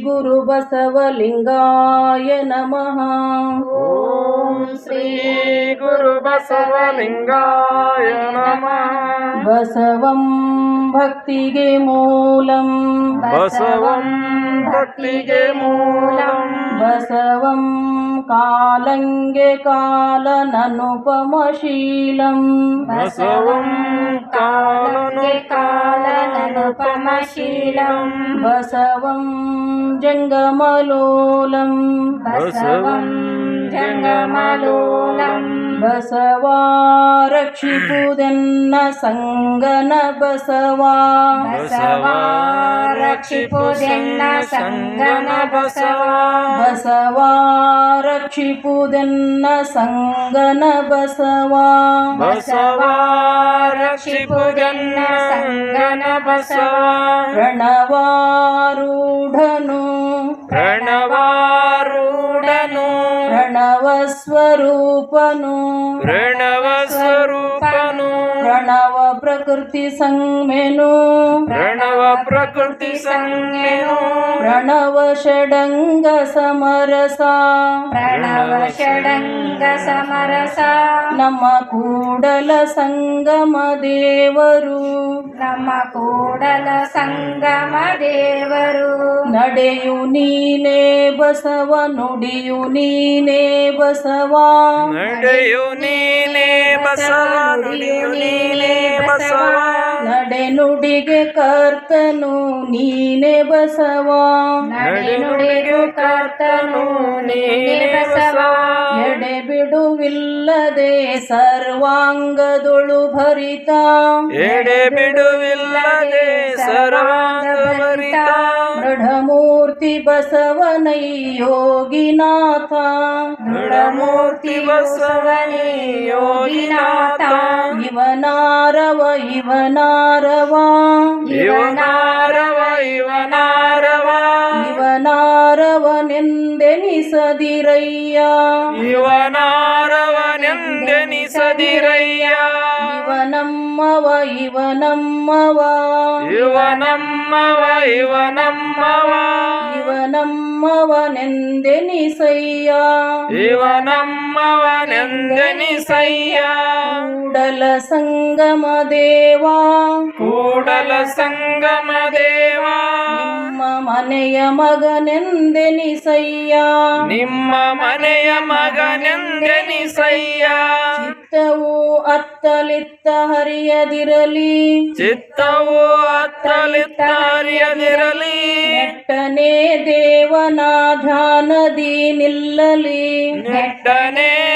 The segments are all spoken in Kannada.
श्रीगुरुबसवलिङ्गाय नमः। श्रीगुरु बसवलिङ्गाय नमः। बसवं भक्तिगे मूलम् बसवं भक्तिगे मूलं। बसवं कालङ्गे कालननुपमशीलम् बसवं काले कालननुपमशीलं। बसवम् जङ्गमलोलम् बसवा जङ्गमलोलम् बसवा रक्षिपुदन्न सङ्गन बसवा। बसवा ರಕ್ಷಿಪುದೆನ್ನ ಸಂಗನ ಬಸವಾ ಬಸವ ರಕ್ಷಿಪುದೆನ್ನ ಸಂಗನ ಬಸವ ಬಸವಾ ರಕ್ಷಿಪುದೆನ್ನ ಸಂಗನ ಬಸವಾ ಬಸವ ರಕ್ಷಿಪುದೆನ್ನ ಪ್ರಣವಸ್ವರೂಪನು. ಪ್ರಣವಸ್ವರೂಪನು. ಪ್ರಣವ ಸ್ವರೂಪನು ಪ್ರಣವ ಸ್ವರೂಪನು ಪ್ರಣವ ಪ್ರಕೃತಿ ಸಂಮೆನು ಪ್ರಣವ ಪ್ರಕೃತಿ ಸಂಜ್ಞೆನು. ಪ್ರಣವ ಷಡಂಗ ಸಮರಸ. ಪ್ರಣವ ಷಡಂಗ ಸಮರಸ. ನಮ್ಮ ಕೂಡಲ ಸಂಗಮ ದೇವರು. ನಮ್ಮ ಕೂಡಲ ಸಂಗಮ ದೇವರು. ನಡೆಯು ನೀನೇ ಬಸವ ನುಡಿಯು ನೀನೇ ಬಸವ. ನಡೆಯು ನೀನೇ ಬಸವ ನುಡಿಯು ನೀನೇ ಬಸವ. ನಡೆ ನುಡಿಗೆ ಕರ್ತನು ನೀನೆ ಬಸವ. ನಡೆ ನುಡಿಗೆ ಕರ್ತನು ನೀನೆ ಬಸವ. ಎಡೆ ಬಿಡುವಿಲ್ಲದೆ ಸರ್ವಾಂಗದೊಳು ಭರಿತ. ಎಡೆ ಬಿಡುವಿಲ್ಲದೆ ಸರ್ವಾಂಗಭರಿತ. ದೃಢಮೂರ್ತಿ ಬಸವನೈ ಯೋಗಿನಾಥ ದೃಢಮೂರ್ತಿ ಬಸವನೇ ಯೋಗಿನಾಥ ಇವನಾರವ ಇವನಾರವ ಇವನಾರವ ಇವನಾರವ ಇವನಾರವನೆಂದೆನಿಸದಿರಯ್ಯ ಇವನಾರವನೆಂದೆನಿಸದಿರಯ್ಯ ಇವನಮ್ಮವ ಇವನಮ್ಮವ ಇವನಮ್ಮವ ಇವನಮ್ಮವ ಇವನಮ್ಮವನೆಂದೆನಿಸಯ್ಯ ಇವನಮ್ಮವನೆಂದೆನಿಸಯ್ಯ ಕೂಡಲ ಸಂಗಮ ದೇವಾ ಕೂಡಲ ಸಂಗಮ ದೇವ ನಿಮ್ಮ ಮನೆಯ ಮಗನೆಂದೆನಿಸಯ್ಯ ನಿಮ್ಮ ಮನೆಯ ಮಗನೆಂದೆನಿಸಯ್ಯ ಚಿತ್ತವು ಅತ್ತಲಿತ್ತ ಹರಿಯದಿರಲಿ. ಚಿತ್ತವು ಅತ್ತಲಿತ್ತ ಹರಿಯದಿರಲಿ. ನೆಟ್ಟನೆ ದೇವನ ಧ್ಯಾನದಿ ನಿಲ್ಲಲಿ. ನೆಟ್ಟನೆ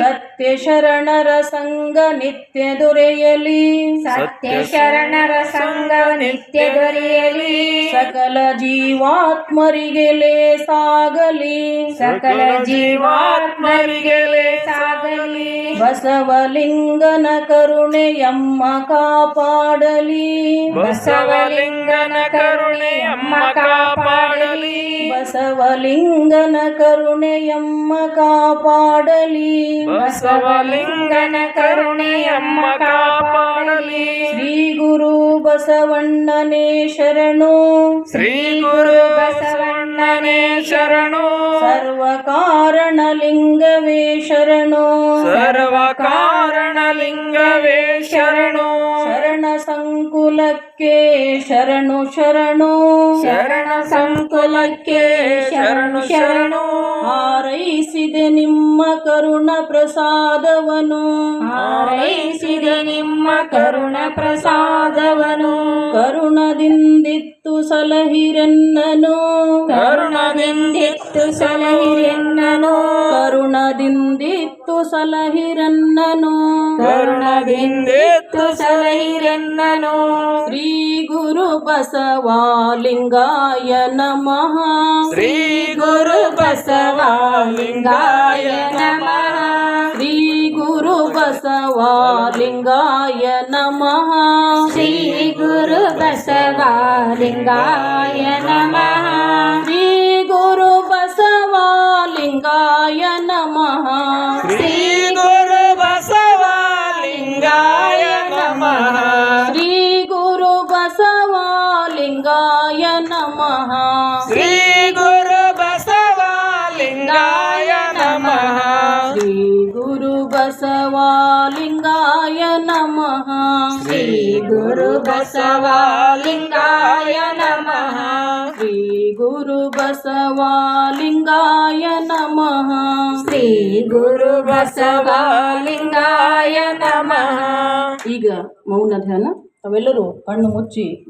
ಸತ್ಯ ಶರಣರ ಸಂಗ ನಿತ್ಯ ದೊರೆಯಲಿ ಸತ್ಯ ಶರಣರ ಸಂಗ ನಿತ್ಯ ದೊರೆಯಲಿ ಸಕಲ ಜೀವಾತ್ಮರಿಗೆ ಲೇಸಾಗಲಿ. ಸಕಲ ಜೀವಾತ್ಮರಿಗೆ ಸಾಗಲಿ ಬಸವಲಿಂಗನ ಕರುಣೆಯಮ್ಮ ಕಾಪಾಡಲಿ. ಬಸವಲಿಂಗನ ಕರುಣೆ ಅಮ್ಮ ಕಾಪಾಡಲಿ. ಬಸವಲಿಂಗನ ಕರುಣೆಯಮ್ಮ ಕಾಪಾಡಲಿ. ಬಸವಲಿಂಗನ ಕರುಣೆಯಮ್ಮ ಕಾಪಾಡಲಿ. ಶ್ರೀ ಗುರು ಬಸವಣ್ಣನೇ ಶರಣು. ಶ್ರೀ ಗುರು ಬಸವಣ್ಣನೇ ಶರಣು. ಸರ್ವ ಕಾರಣ ಲಿಂಗವೇ ಶರಣು. ಸರ್ವ ಕಾರಣ ಲಿಂಗವೇ ಶರಣು. ಶರಣ ಸಂಕುಲಕ್ಕೆ ಶರಣು ಶರಣು. ಶರಣ ಸಂಕುಲಕ್ಕೆ ಶರಣು ಶರಣು. ಹಾರೈಸಿದೆ ನಿಮ್ಮ ಕರುಣ ಪ್ರಸಾದವನು. ಹಾರೈಸಿದೆ ನಿಮ್ಮ ಕರುಣ ಪ್ರಸಾದವನು. ಕರುಣದಿಂದಿತ್ತು ಸಲಹಿರೆನ್ನನು. ಕರುಣದಿಂದಿತ್ತು ಸಲಹಿರೆನ್ನನು. ಕರುಣದಿಂದಿತ್ತು ಸಲಹಿರನ್ನನು ಕರುಣದಿಂದಿತ್ತು ಸಲಹಿರೆನ್ನನು ಶ್ರೀ ಗುರು ಬಸವಾಲಿಂಗಾಯ ನಮಃ ಶ್ರೀ ಗುರು ಬಸವಲಿಂಗಾಯ ನಮಃ ಶ್ರೀ ಗುರು ಬಸವಾಲಿಂಗಾಯ ನಮಃ ಶ್ರೀ ಗುರು ಬಸವಲಿಂಗಾಯ ನಮಃ ಲಿಂಗಾಯ ನಮಃ. ಶ್ರೀ ಗುರು ಬಸವಲಿಂಗಾಯ ನಮಃ. ಶ್ರೀ ಗುರು ಬಸವಲಿಂಗಾಯ ನಮಃ. ಶ್ರೀ ಗುರು ಬಸವಲಿಂಗಾಯ ನಮಃ. ಶ್ರೀ ಗುರು ಬಸವಲಿಂಗಾಯ ನಮಃ. ಶ್ರೀ ಗುರು ಬಸವಲಿಂಗಾಯ ನಮಃ. ಈಗ ಮೌನ ಧ್ಯಾನ. ಅವೆಲ್ಲರೂ ಕಣ್ಣು ಮುಚ್ಚಿ